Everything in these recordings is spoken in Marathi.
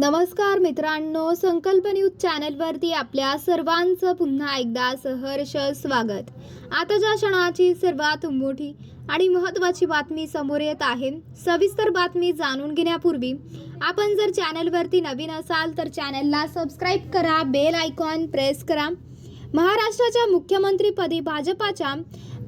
नमस्कार मित्रांनो संकल्प न्यूज चॅनलवरती आपल्या सर्वांचं पुन्हा एकदा सहर्ष स्वागत. आताच्या क्षणाची सर्वात मोठी आणि महत्त्वाची बातमी समोर येत आहे सविस्तर बातमी जाणून घेण्यापूर्वी आपण जर चॅनलवरती नवीन असाल तर चॅनलला सबस्क्राईब करा बेल आयकॉन प्रेस करा. महाराष्ट्राच्या मुख्यमंत्रीपदी भाजपाच्या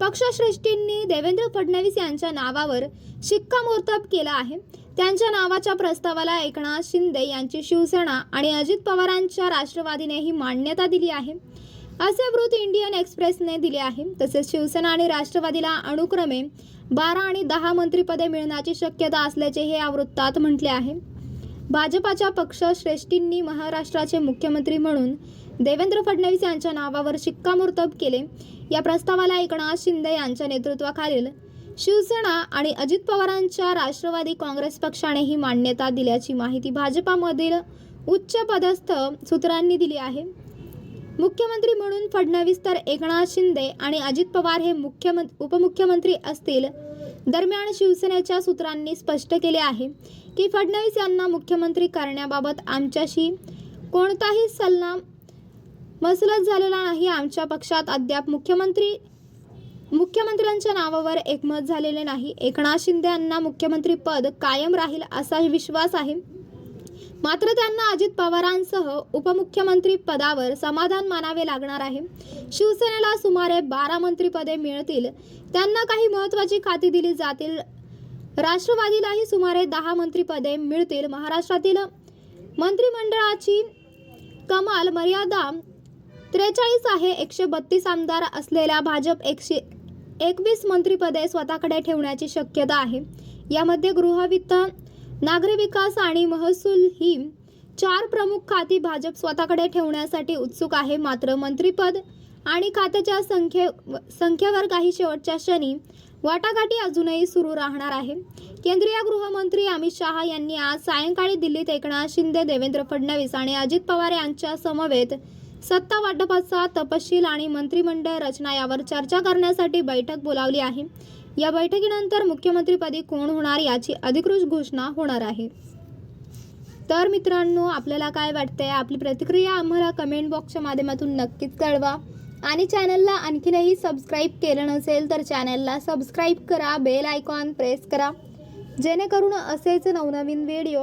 पक्षश्रेष्ठींनी देवेंद्र फडणवीस यांच्या नावावर शिक्कामोर्तब केला आहे. त्यांच्या नावाच्या प्रस्तावाला एकनाथ शिंदे यांची शिवसेना आणि अजित पवारांच्या राष्ट्रवादीनेही मान्यता दिली आहे. असे वृत्त इंडियन एक्सप्रेसने दिले आहे. तसेच शिवसेना आणि राष्ट्रवादीला अनुक्रमे बारा आणि दहा मंत्रिपदे मिळण्याची शक्यता असल्याचे हे या वृत्तात म्हटले आहे. भाजपाच्या पक्षश्रेष्ठींनी महाराष्ट्राचे मुख्यमंत्री म्हणून देवेंद्र फडणवीस यांच्या नावावर शिक्कामोर्तब केले. या प्रस्तावाला एकनाथ शिंदे यांच्या नेतृत्वाखालील शिवसेना आणि अजित पवारांच्या राष्ट्रवादी काँग्रेस पक्षाने ही मान्यता दिल्याची माहिती भाजपामधील उच्च पदस्थ सूत्रांनी दिली आहे. मुख्यमंत्री म्हणून फडणवीस तर एकनाथ शिंदे आणि अजित पवार हे मुख्यमंत्री उपमुख्यमंत्री असतील दरम्यान शिवसेनेच्या सूत्रांनी स्पष्ट केले आहे की फडणवीस यांना मुख्यमंत्री करण्याबाबत आमच्याशी कोणताही सल्ला मसलत झालेला नाही. आमच्या पक्षात अद्याप मुख्यमंत्री मुख्यमंत्र्यांच्या नावावर एकमत झालेले नाही. एकनाथ शिंदे यांना मुख्यमंत्री पद कायम राहील असा विश्वास आहे. मात्र त्यांना अजित पवारांसह उपमुख्यमंत्री पदावर समाधान मानावे लागणार आहे. शिवसेनेला सुमारे बारा मंत्रीपदे मिळतील. त्यांना काही महत्त्वाची खाती दिली जातील. राष्ट्रवादीलाही सुमारे दहा मंत्रीपदे मिळतील. महाराष्ट्रातील मंत्रिमंडळाची कमाल मर्यादा त्रेचाळीस आहे. एकशे बत्तीस आमदार असलेल्या भाजप एकशे एकवीस मंत्रिपदे स्वतःकडे ठेवण्याची शक्यता आहे. यामध्ये गृहवित्त नागरी विकास आणि महसूल ही चार प्रमुख खाती भाजप स्वतःकडे ठेवण्यासाठी उत्सुक आहे. मात्र मंत्रिपद आणि खात्याच्या संख्ये संख्येवर काही शेवटच्या क्षणी वाटाघाटी अजूनही सुरू राहणार आहे. केंद्रीय गृहमंत्री अमित शहा यांनी आज सायंकाळी दिल्लीत एकनाथ शिंदे देवेंद्र फडणवीस आणि अजित पवार यांच्या समवेत सत्ता वाटपाचा तपशील आणि मंत्रिमंडळ रचना यावर चर्चा करण्यासाठी बैठक बोलावली आहे. या बैठकीनंतर मुख्यमंत्रीपदी कोण होणार याची अधिकृत घोषणा होणार आहे. तर मित्रांनो आपल्याला काय वाटतंय? आपली प्रतिक्रिया आम्हाला कमेंट बॉक्सच्या माध्यमातून नक्कीच कळवा. आणि चॅनलला आणखीनही सबस्क्राईब केलं नसेल तर चॅनलला सबस्क्राईब करा बेल आयकॉन प्रेस करा. जेणेकरून असेच नवनवीन व्हिडिओ